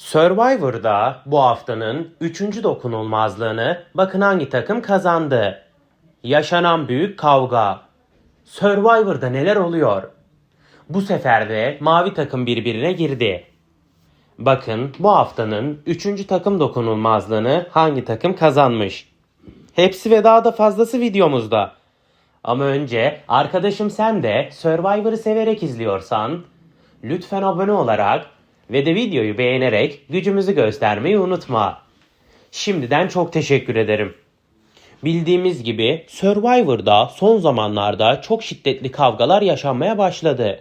Survivor'da bu haftanın 3. dokunulmazlığını bakın hangi takım kazandı. Yaşanan büyük kavga. Survivor'da neler oluyor? Bu sefer de mavi takım birbirine girdi. Bakın bu haftanın 3. takım dokunulmazlığını hangi takım kazanmış? Hepsi ve daha da fazlası videomuzda. Ama önce arkadaşım sen de Survivor'ı severek izliyorsan lütfen abone olarak ve de videoyu beğenerek gücümüzü göstermeyi unutma. Şimdiden çok teşekkür ederim. Bildiğimiz gibi Survivor'da son zamanlarda çok şiddetli kavgalar yaşanmaya başladı.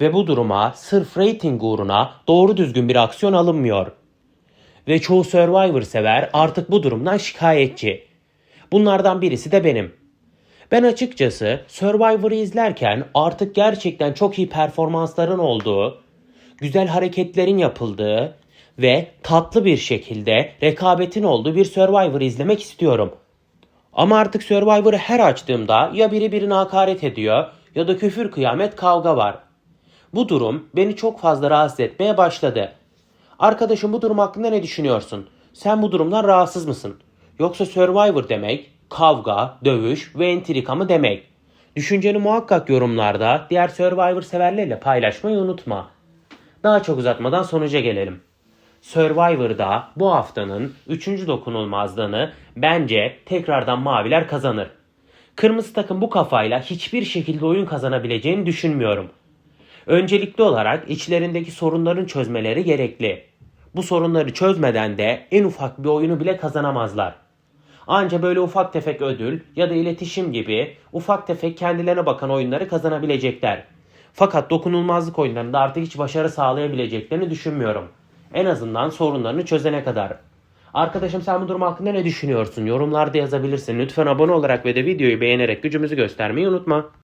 Ve bu duruma sırf rating uğruna doğru düzgün bir aksiyon alınmıyor. Ve çoğu Survivor sever artık bu durumdan şikayetçi. Bunlardan birisi de benim. Ben açıkçası Survivor'ı izlerken artık gerçekten çok iyi performansların olduğu, güzel hareketlerin yapıldığı ve tatlı bir şekilde rekabetin olduğu bir Survivor izlemek istiyorum. Ama artık Survivor'ı her açtığımda ya biri birine hakaret ediyor ya da küfür kıyamet kavga var. Bu durum beni çok fazla rahatsız etmeye başladı. Arkadaşım bu durum hakkında ne düşünüyorsun? Sen bu durumdan rahatsız mısın? Yoksa Survivor demek kavga, dövüş ve entrika mı demek? Düşünceni muhakkak yorumlarda diğer Survivor severlerle paylaşmayı unutma. Daha çok uzatmadan sonuca gelelim. Survivor'da bu haftanın 3. dokunulmazlığını bence tekrardan maviler kazanır. Kırmızı takım bu kafayla hiçbir şekilde oyun kazanabileceğini düşünmüyorum. Öncelikli olarak içlerindeki sorunların çözmeleri gerekli. Bu sorunları çözmeden de en ufak bir oyunu bile kazanamazlar. Anca böyle ufak tefek ödül ya da iletişim gibi ufak tefek kendilerine bakan oyunları kazanabilecekler. Fakat dokunulmazlık oyunlarında artık hiç başarı sağlayabileceklerini düşünmüyorum. En azından sorunlarını çözene kadar. Arkadaşım sen bu durum hakkında ne düşünüyorsun? Yorumlarda yazabilirsin. Lütfen abone olarak ve de videoyu beğenerek gücümüzü göstermeyi unutma.